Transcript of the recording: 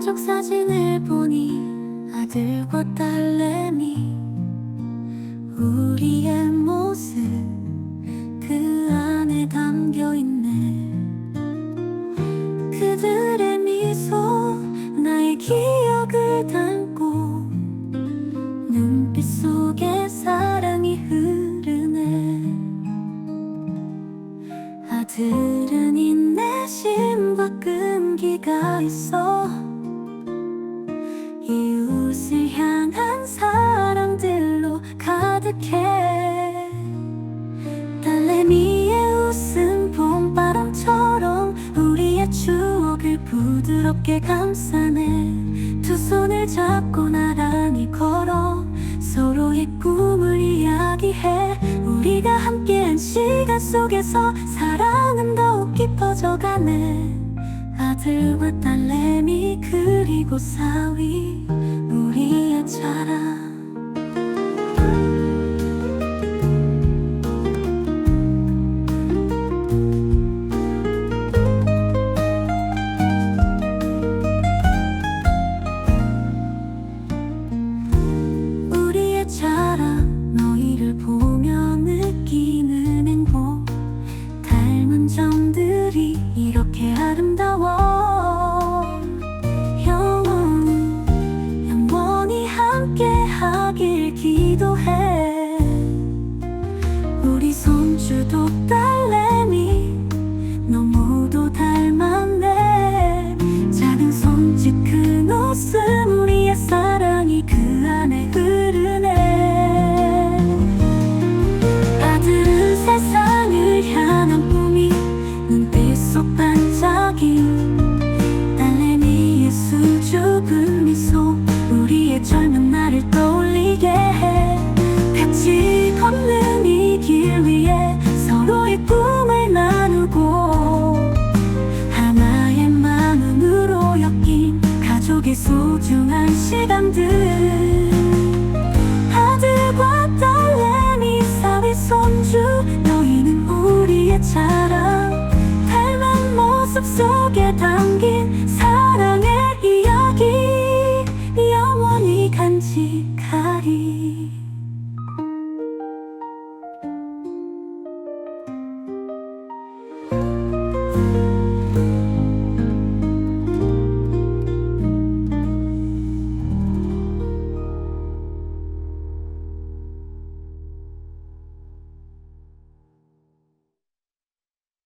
사진을 보니 아들과 딸내미. 우리의 모습 그 안에 담겨 있네. 그들의 미소 나의 기억을 담고 눈빛 속에 사랑이 흐르네. 아들은 인내심과 끈기가 있어 가득해 딸내미의 웃음 봄바람처럼 우리의 추억을 부드럽게 감싸네 두 손을 잡고 나란히 걸어 서로의 꿈을 이야기해 우리가 함께한 시간 속에서 사랑은 더욱 깊어져가네 아들과 딸내미 그리고 사위 우리의 가족의 소중한 시간들. 아들과 딸내미 사위 손주 너희는 우리의 자랑. 닮은 모습 속에